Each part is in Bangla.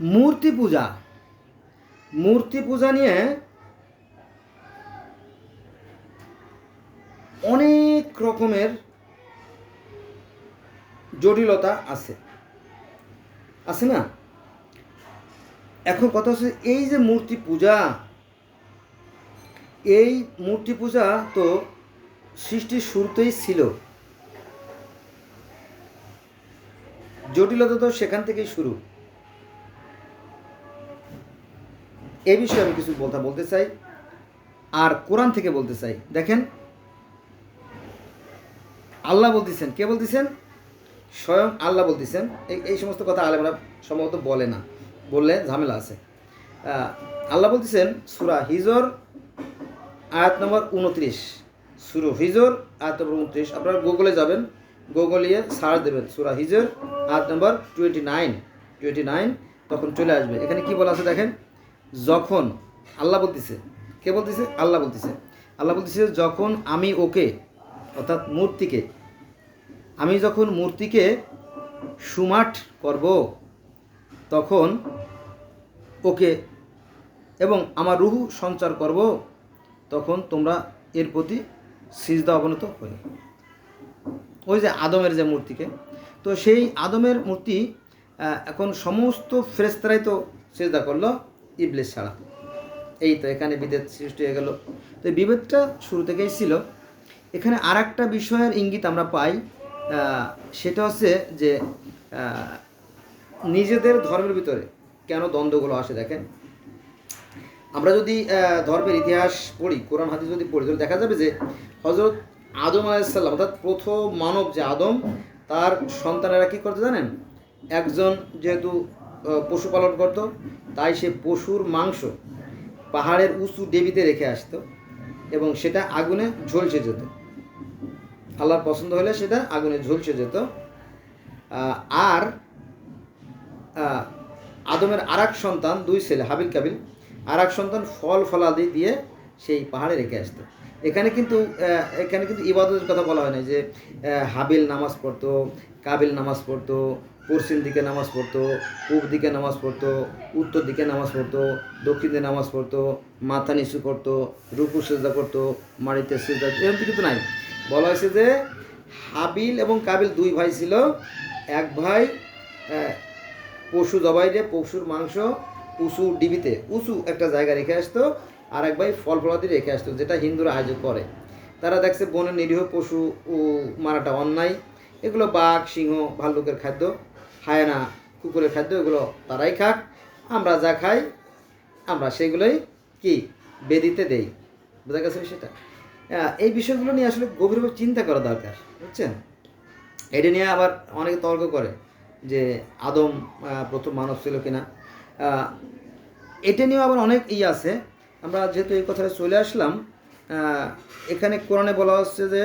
মূর্তি পূজা। মূর্তি পূজা নিয়ে অনেক রকমের জটিলতা আছে। আছে না? এখন কথা হচ্ছে এই যে মূর্তি পূজা, এই মূর্তি পূজা তো সৃষ্টির শুরুতেই ছিল। জটিলতা তো সেখান থেকেই শুরু। এ বিষয়ে আমি কিছু কথা বলতে চাই, আর কোরআন থেকে বলতে চাই। দেখেন, আল্লাহ বলতেছেন, কে বলতেছেন? স্বয়ং আল্লাহ বলতেছেন। এই এই সমস্ত কথা আলেমরা সম্ভবত বলে না, বললে ঝামেলা আছে। আল্লাহ বলতেছেন, সুরা হিজর, আয়াত নম্বর উনত্রিশ। সুরু হিজর, আয়াত নম্বর উনত্রিশ। আপনারা গুগলে যাবেন গুগলিয়ে সার্চ দেবেন, সুরা হিজর, আয়াত নম্বর টোয়েন্টি নাইন টোয়েন্টি নাইন তখন চলে আসবে। এখানে কি বলা আছে দেখেন? যখন আল্লাহ বলতেছে, কে বলতেছে? আল্লাহ বলতেছে। আল্লাহ বলতেছে, যখন আমি ওকে, অর্থাৎ মূর্তিকে, আমি যখন মূর্তিকে সুমাঠ করব, তখন ওকে এবং আমার রুহু সঞ্চার করব, তখন তোমরা এর প্রতি সিজদা অবনত হই ওই যে আদমের যে মূর্তিকে, তো সেই আদমের মূর্তি এখন সমস্ত ফ্রেস্তারাই তো সিজদা করল। ইবলিস ছাড়া। এই তো এখানে বিভেদ সৃষ্টি হয়ে গেল। তো এই বিভেদটা শুরু থেকেই ছিল। এখানে আর একটা বিষয়ের ইঙ্গিত আমরা পাই সেটা হচ্ছে যে নিজেদের ধর্মের ভিতরে কেন দ্বন্দ্বগুলো আসে দেখেন। আমরা যদি ধর্মের ইতিহাস পড়ি, কোরআন, হাদিস যদি পড়ি, তাহলে দেখা যাবে যে হজরত আদম আলাইসাল্লাম অর্থাৎ প্রথম মানব যে আদম, তার সন্তানেরা কী করতে জানেন? একজন যেহেতু পশুপালন করত, তাই সে পশুর মাংস পাহাড়ের উঁচু ডেবিতে রেখে আসতো এবং সেটা আগুনে ঝলসে যেত। আল্লাহর পছন্দ হলে সেটা আগুনে ঝলসে যেত। আর আদমের আর সন্তান, দুই ছেলে, হাবিল কাবিল আর এক সন্তান ফল ফলাদি দিয়ে সেই পাহাড়ে রেখে আসতো। এখানে কিন্তু এখানে কিন্তু ইবাদতের কথা বলা হয় না যে হাবিল নামাজ পড়তো, কাবিল নামাজ পড়তো পশ্চিম দিকে নামাজ পড়তো, পূব দিকে নামাজ পড়তো, উত্তর দিকে নামাজ পড়তো, দক্ষিণ দিকে নামাজ পড়তো, মাথা নিচু করতো, রুকু সেজদা করতো মাটিতে সেজদা এরকম কিন্তু নাই। বলা হয়েছে যে হাবিল এবং কাবিল দুই ভাই ছিল। এক ভাই পশু জবাই দিয়ে পশুর মাংস, উঁচু ডিবিতে, উঁচু একটা জায়গা রেখে আসতো, আর এক ভাই ফল ফলাদি রেখে আসতো, যেটা হিন্দুরা আয়োজন করে। তারা দেখছে বনের নিরীহ পশু মারাটা অন্যায়। এগুলো বাঘ, সিংহ, ভাল্লুকের খাদ্য। হায়না কুকুরের খাদ্য এগুলো তারাই খাক। আমরা যা খাই, আমরা সেগুলোই কি? বেদিতে দেই। বোঝা গেছে সেটা এই বিষয়গুলো নিয়ে আসলে গভীরভাবে চিন্তা করা দরকার, বুঝছেন? এটা নিয়ে আবার অনেকে তর্ক করে যে আদম প্রথম মানব ছিল কিনা। এটা নিয়েও আবার অনেক ই আছে। আমরা যেহেতু এই কথাটা চলে আসলাম এখানে কোরআনে বলা হচ্ছে যে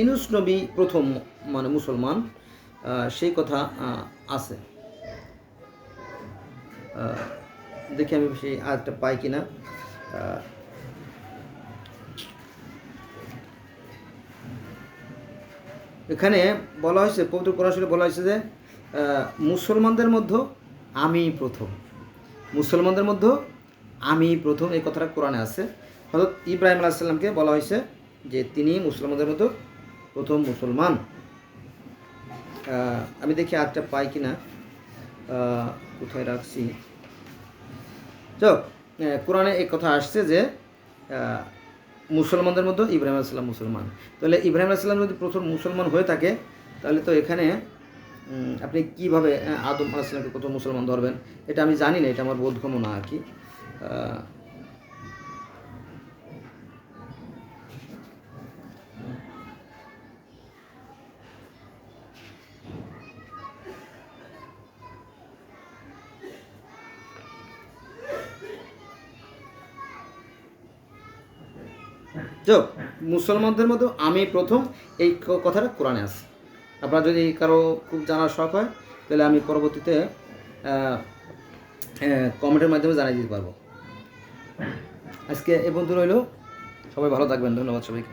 ইনুস নবী প্রথম মানে মুসলমান। সেই কথা আছে। দেখি আমি সেই আজটা পাই কিনা। এখানে বলা হয়েছে, পবিত্র কোরআন শরীফে বলা হয়েছে যে মুসলমানদের মধ্যে আমি প্রথম। মুসলমানদের মধ্যে আমি প্রথম এই কথাটা কোরআনে আছে। হজরত ইব্রাহিম আলাহিসাল্লামকে বলা হয়েছে যে, তিনি মুসলমানদের মধ্যে প্রথম মুসলমান। আমি দেখি আজটা পাই কি না কোথায় রাখছি? যাক কোরআনে এই কথা আসছে যে মুসলমানদের মধ্যে ইব্রাহিম আলাইসাল্লাম মুসলমান। তাহলে ইব্রাহিম আলাইসাল্লাম যদি প্রথম মুসলমান হয়ে থাকে, তাহলে তো এখানে আপনি কীভাবে আদম আলাইসাল্লামকে প্রথম মুসলমান ধরবেন? এটা আমি জানি না, এটা আমার বোধগম্য না আর কি। তো মুসলমানদের মধ্যে আমি প্রথম এই কথাটা কোরআনে আছে। আপনার যদি কারও খুব জানার শখ হয়, তাহলে আমি পরবর্তীতে কমেন্টের মাধ্যমে জানিয়ে দিতে পারব। আজকে এ বন্ধু রইল। সবাই ভালো থাকবেন। ধন্যবাদ সবাইকে।